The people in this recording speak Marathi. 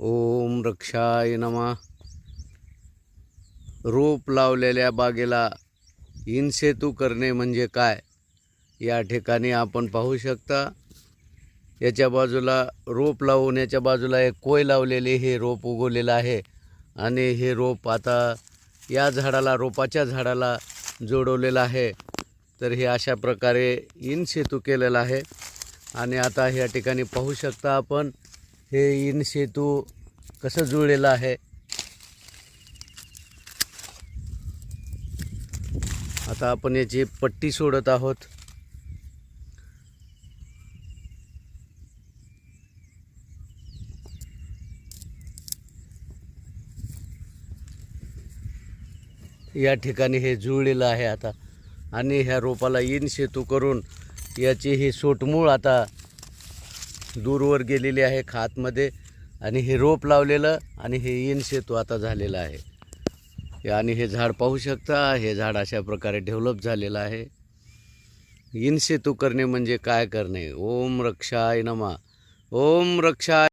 ओम रक्षाय नमा. रोप लावलेल्या बागेला इनसेतू करणे म्हणजे काय? या ठिकाणी आपण पाहू शकता याच्या बाजूला रोप लावून याच्या बाजूला एक कोय लावलेले हे रोप उगवलेलं आहे. आणि हे रोप आता या झाडाला रोपाच्या झाडाला जोडवलेलं आहे. तर हे अशा प्रकारे इन सेतू केलेला आहे. आणि आता ह्या ठिकाणी पाहू शकता आपण हे इन सेतू कसं जुळलेलं आहे? आता आपण याची पट्टी सोडत आहोत. या ठिकाणी हे जुळलेलं आहे आता. आणि ह्या रोपाला इन सेतू करून याची ही सोटमूळ आता दूरवर गेलेली आहे खातमध्ये आणि हे रोप लावलेलं आणि हे इन सेतू आता झालेलं आहे. आणि हे झाड पाहू शकता हे झाड अशा प्रकारे डेव्हलप झालेलं आहे. इन सेतू करणे म्हणजे काय करणे? ओम रक्षाय नमा. ओम रक्षाय